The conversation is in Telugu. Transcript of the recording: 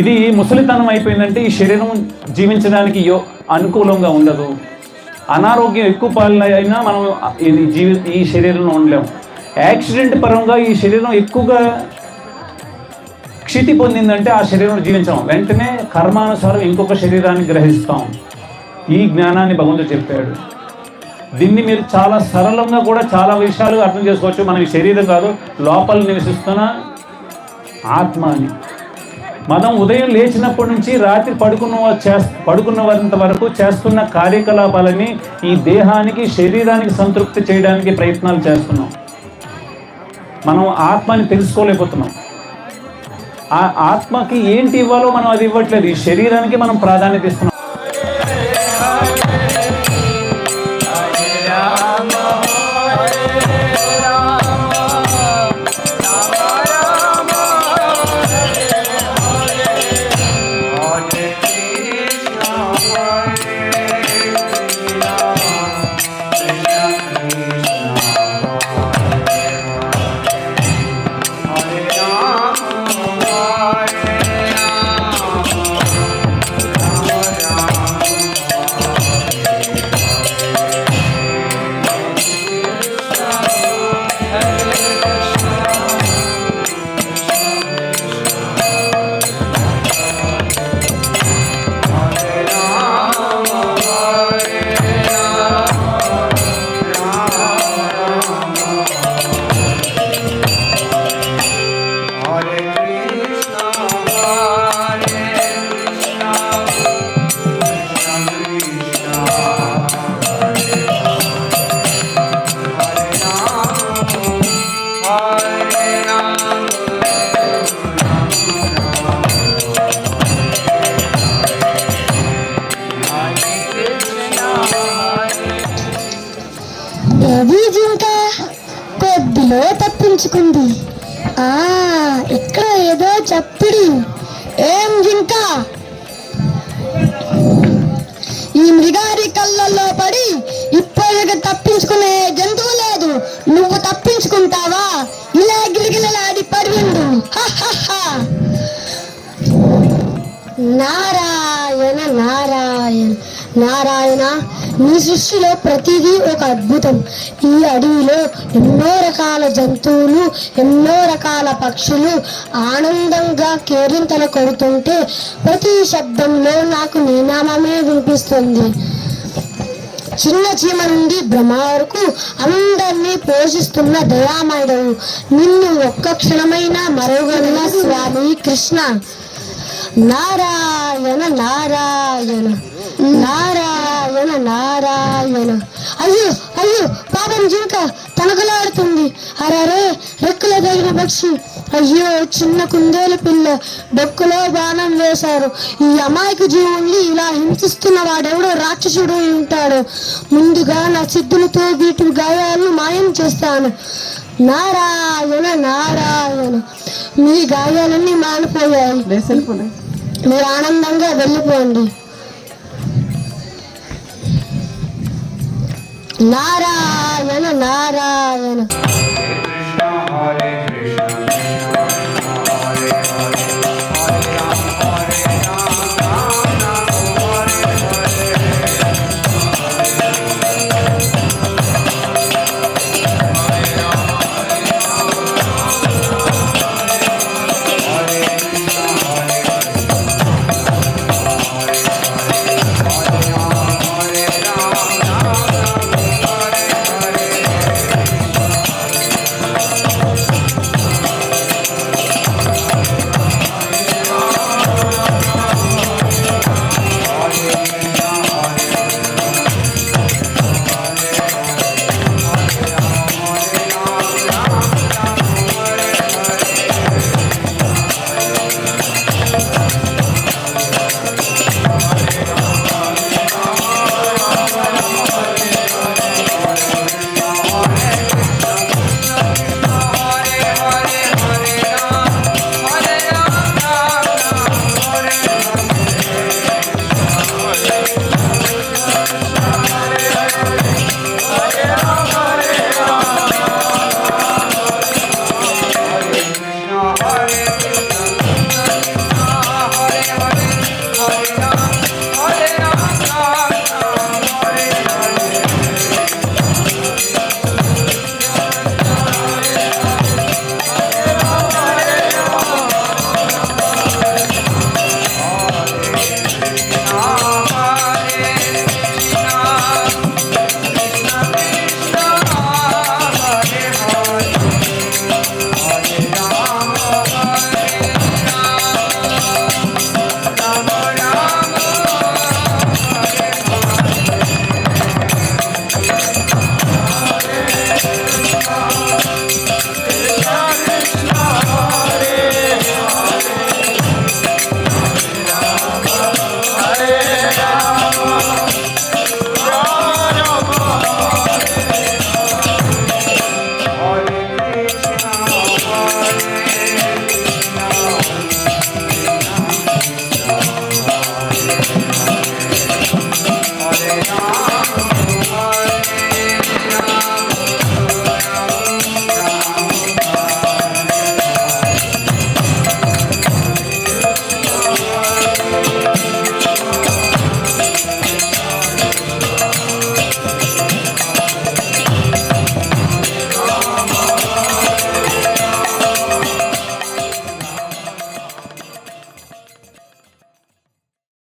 ఇది ముసలితనం అయిపోయిందంటే ఈ శరీరం జీవించడానికి యో అనుకూలంగా ఉండదు. అనారోగ్యం ఎక్కువ పాలైనా మనం ఇది జీవి ఈ శరీరంలో ఉండలేము. యాక్సిడెంట్ పరంగా ఈ శరీరం ఎక్కువగా క్షితి పొందిందంటే ఆ శరీరం జీవించడం. వెంటనే కర్మానుసారం ఇంకొక శరీరాన్ని గ్రహిస్తాం. ఈ జ్ఞానాన్ని భగవంతుడు చెప్పాడు. దీన్ని మీరు చాలా సరళంగా కూడా చాలా విషయాలు అర్థం చేసుకోవచ్చు. మనం ఈ శరీరం కాదు లోపల నివసిస్తున్న ఆత్మ అని మనం ఉదయం లేచినప్పటి నుంచి రాత్రి పడుకున్న వా- పడుకున్నంత వరకు చేస్తున్న కార్యకలాపాలని ఈ దేహానికి శరీరానికి సంతృప్తి చేయడానికి ప్రయత్నాలు చేస్తున్నాం. మనం ఆత్మని తెలుసుకోలేకపోతున్నాం. ఆ ఆత్మకి ఏంటి ఇవ్వాలో మనం అది ఇవ్వట్లేదు. ఈ శరీరానికి మనం ప్రాధాన్యత ఇస్తున్నాం. నారాయణ నీ సృష్టిలో ప్రతిదీ ఒక అద్భుతం. ఈ అడవిలో ఎన్నో రకాల జంతువులు ఎన్నో రకాల పక్షులు ఆనందంగా కేరింతలు కొడుతుంటే ప్రతి శబ్దంలో నాకు నీ నామమే వినిపిస్తుంది. చిన్న చీమ నుండి భ్రమ వరకు అందరినీ పోషిస్తున్న దయామయుడవు. నిన్ను ఒక్క క్షణమైనా మరుగన్న స్వామి కృష్ణ. నారాయణ నారాయణ. నారాయణ నారాయణ. అయ్యో అయ్యో పాపం జింక తనకలాడుతుంది. అరే రెక్కల తగిన పక్షి. అయ్యో చిన్న కుందేలు పిల్ల డొక్కులో బాణం వేశారు. ఈ అమాయక జీవుల్ని ఇలా హింసిస్తున్న వాడెవడో రాక్షసుడు ఉంటాడు. ముందుగా నా సిద్ధులతో వీటి గాయాలను మాయం చేస్తాను. నారాయణ నారాయణ. మీ గాయాలన్నీ మానిపోయాయి మీరు ఆనందంగా వెళ్ళిపోండి. నారాయణ నారాయణ